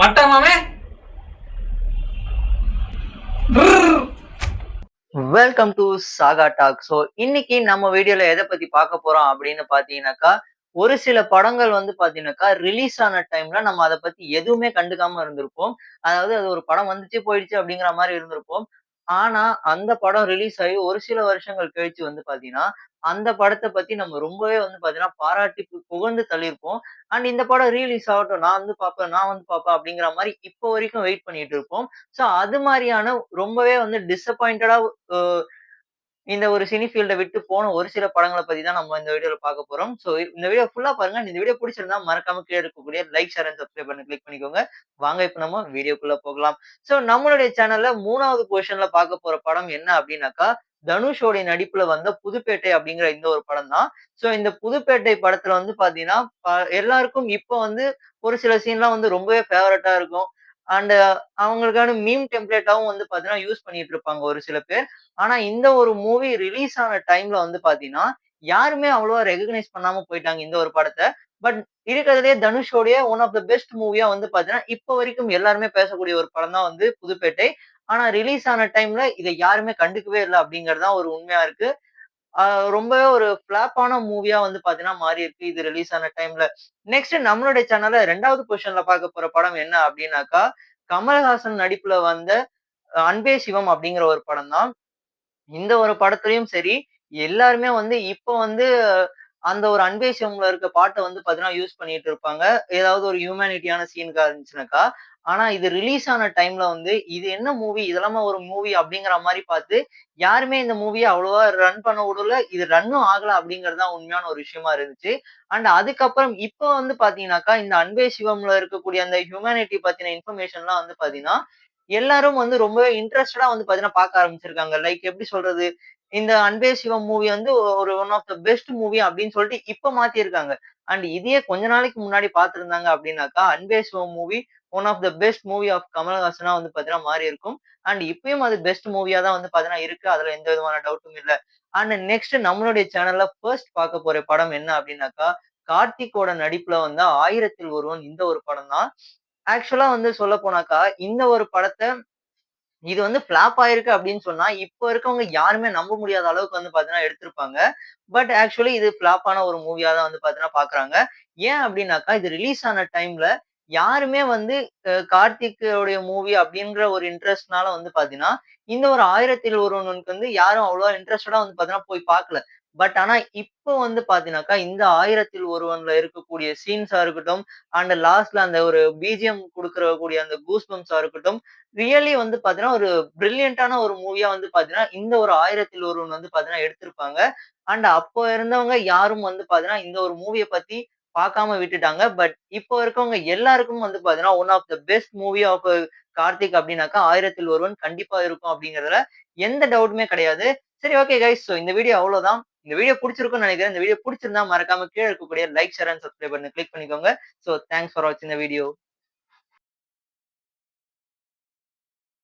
மட்டமாமே welcome to saga talk so இன்னைக்கு நம்ம வீடியோல எதை பத்தி பார்க்க போறோம் அப்படின்னு பாத்தீங்கன்னாக்கா ஒரு சில படங்கள் வந்து பாத்தீங்கன்னாக்கா ரிலீஸ் ஆன டைம்ல நம்ம அதை பத்தி எதுவுமே கண்டுக்காம இருந்திருப்போம். அதாவது அது ஒரு படம் வந்துச்சு போயிடுச்சு அப்படிங்கிற மாதிரி இருந்திருப்போம். ஆனா அந்த படம் ரிலீஸ் ஆகி ஒரு சில வருஷங்கள் கழிச்சு வந்து பாத்தீங்கன்னா அந்த படத்தை பத்தி நம்ம ரொம்பவே வந்து பாத்தீங்கன்னா பாராட்டி புகழ்ந்து தள்ளியிருப்போம் அண்ட் இந்த படம் ரீலீஸ் ஆகட்டும் நான் வந்து பார்ப்பேன் நான் வந்து பார்ப்பேன் அப்படிங்கிற மாதிரி இப்போ வரைக்கும் வெயிட் பண்ணிட்டு இருப்போம் ஸோ அது மாதிரியான ரொம்பவே வந்து டிசப்பாயிண்டடா இந்த ஒரு சினி ஃபீல்ட விட்டு போன ஒரு சில படங்களை பத்தி தான் நம்ம இந்த வீடியோல பார்க்க போறோம். ஸோ இந்த வீடியோ ஃபுல்லா பாருங்க. இந்த வீடியோ பிடிச்சிருந்தா மறக்காம கீழே இருக்கக்கூடிய லைக், ஷேர் அண்ட் சப்ஸ்கிரைப் பண்ணி கிளிக் பண்ணிக்கோங்க. வாங்க இப்போ நம்ம வீடியோக்குள்ள போகலாம். ஸோ நம்மளுடைய சேனல்ல மூணாவது பொசிஷன்ல பார்க்க போற படம் என்ன அப்படின்னாக்கா தனுஷோடைய நடிப்புல வந்த புதுப்பேட்டை அப்படிங்கிற இந்த ஒரு படம் தான். ஸோ இந்த புதுப்பேட்டை படத்துல வந்து பாத்தீங்கன்னா எல்லாருக்கும் இப்போ வந்து ஒரு சில சீன்லாம் வந்து ரொம்பவே ஃபேவரட்டா இருக்கும். அண்ட் அவங்களுக்கான மீம் டெம்ப்ளேட்டாவும் வந்து பாத்தீங்கன்னா யூஸ் பண்ணிட்டு இருப்பாங்க ஒரு சில பேர். ஆனா இந்த ஒரு மூவி ரிலீஸ் ஆன டைம்ல வந்து பாத்தீங்கன்னா, யாருமே அவ்வளவா ரெகக்னைஸ் பண்ணாம போயிட்டாங்க இந்த ஒரு படத்தை பட் இருக்கிறதுலே தனுஷோடைய ஒன் ஆஃப் த பெஸ்ட் மூவியா வந்து பாத்தீங்கன்னா, இப்ப வரைக்கும் எல்லாருமே பேசக்கூடிய ஒரு படம் தான் வந்து புதுப்பேட்டை. ஆனா ரிலீஸ் ஆன டைம்ல இதை யாருமே கண்டுக்கவே இல்லை அப்படிங்கிறது தான் ஒரு உண்மையா இருக்கு. ரொம்பவே ஒரு ஃப்ளாப்பான மூவியா வந்து பாத்தீங்கன்னா மாறியிருக்கு இது ரிலீஸ் ஆன டைம்ல. நெக்ஸ்ட் நம்மளுடைய சேனல்ல ரெண்டாவது பொசிஷன்ல பார்க்க போற படம் என்ன அப்படின்னாக்கா கமல்ஹாசன் நடிப்புல வந்த அன்பே சிவம் அப்படிங்கிற ஒரு படம் தான். இந்த ஒரு படத்துலயும் சரி, எல்லாருமே வந்து இப்ப வந்து அந்த ஒரு அன்பே சிவம்ல இருக்க பாட்டை வந்து பார்த்தீங்கன்னா, யூஸ் பண்ணிட்டு இருப்பாங்க. ஏதாவது ஒரு ஹியூமனிட்டியான சீனுக்கா இருந்துச்சுனாக்கா. ஆனா இது ரிலீஸ் ஆன டைம்ல வந்து, இது என்ன மூவி? இதெல்லாமா ஒரு மூவி? அப்படிங்கிற மாதிரி பார்த்து, யாருமே இந்த மூவியை அவ்வளவா ரன் பண்ண விடல. இது ரன்னும் ஆகல அப்படிங்கிறது தான் உண்மையான ஒரு விஷயமா இருந்துச்சு. அண்ட் அதுக்கப்புறம் இப்போ வந்து பார்த்தீங்கன்னாக்கா, இந்த அன்பே சிவம்ல இருக்கக்கூடிய அந்த ஹியூமனிட்டி பத்தின இன்ஃபர்மேஷன்லாம் வந்து பார்த்தீங்கன்னா, எல்லாரும் வந்து ரொம்பவே இன்ட்ரெஸ்டடா வந்து பார்த்தீங்கன்னா பார்க்க ஆரம்பிச்சிருக்காங்க. லைக் எப்படி சொல்றது? இந்த அன்பே சிவம் மூவி வந்து ஒரு one of the best movie அப்படின்னு சொல்லிட்டு இப்ப மாத்திருக்காங்க அண்ட் இதையே கொஞ்ச நாளைக்கு முன்னாடி பாத்திருந்தாங்க அப்படின்னாக்கா, Anbe Sivam movie one of the best movie of கமல்ஹாசனா வந்து பார்த்தீங்கன்னா மாறியிருக்கும். அண்ட் இப்பயும் அது பெஸ்ட் மூவியா தான் வந்து பாத்தீங்கன்னா இருக்கு. அதுல எந்த விதமான டவுட்டும் இல்ல. அண்ட் நெக்ஸ்ட் நம்மளுடைய சேனல்ல ஃபர்ஸ்ட் பார்க்க போற படம் என்ன அப்படின்னாக்கா, கார்த்திகோட நடிப்புல வந்து ஆயிரத்தில் ஒருவன் இந்த ஒரு படம் தான். ஆக்சுவலா வந்து சொல்ல போனாக்கா, இந்த ஒரு படத்தை இது வந்து ஃப்ளாப் ஆயிருக்கு அப்படின்னு சொன்னா, இப்ப இருக்கவங்க யாருமே நம்ப முடியாத அளவுக்கு வந்து பாத்தீங்கன்னா எடுத்திருப்பாங்க. பட் ஆக்சுவலி இது ஃப்ளாப்பான ஒரு மூவியா தான் வந்து பாத்தீங்கன்னா பாக்குறாங்க ஏன் அப்படின்னாக்கா, இது ரிலீஸ் ஆன டைம்ல யாருமே வந்து அ கார்த்திக்கோடைய மூவி அப்படின்ற ஒரு இன்ட்ரெஸ்ட்னால வந்து பாத்தீங்கன்னா இந்த ஒரு ஆயிரத்தில் ஒருவனுக்கு வந்து யாரும் அவ்வளவா இன்ட்ரெஸ்டடா வந்து பாத்தீங்கன்னா போய் பார்க்கல. பட் ஆனா இப்போ வந்து பார்த்தீங்கன்னாக்கா, இந்த ஆயிரத்தில் ஒருவன்ல இருக்கக்கூடிய சீன்ஸா இருக்கட்டும், அண்ட் லாஸ்ட்ல அந்த ஒரு பிஜிஎம் குடுக்கற கூடிய அந்த கூஸ் இருக்கட்டும், ரியலி வந்து பார்த்தீங்கன்னா, ஒரு பிரில்லியண்டான ஒரு மூவியா வந்து பார்த்தீங்கன்னா, இந்த ஒரு ஆயிரத்தில் ஒருவன் வந்து பாத்தீங்கன்னா எடுத்திருப்பாங்க. அண்ட் அப்போ இருந்தவங்க யாரும் வந்து பாத்தீங்கன்னா இந்த ஒரு மூவியை பத்தி பார்க்காம விட்டுட்டாங்க. பட் இப்போ இருக்கவங்க எல்லாருக்கும் வந்து பார்த்தீங்கன்னா, one of the best movie of Karthik அப்படின்னாக்கா ஆயிரத்தில் ஒருவன் கண்டிப்பா இருக்கும் அப்படிங்கிறதுல எந்த டவுட்டுமே கிடையாது. சரி ஓகே கைஸ். ஸோ இந்த வீடியோ அவ்வளோதான். இந்த வீடியோ பிடிச்சிருக்கும்னு நினைக்கிறேன் இந்த வீடியோ பிடிச்சிருந்தா மறக்காம கீழே இருக்கக்கூடிய லைக், ஷேர் அண்ட் சப்ஸ்கிரைப் பண்ணி கிளிக் பண்ணிக்கோங்க. ஸோ தேங்க்ஸ் ஃபார் வாட்சிங் இந்த வீடியோ.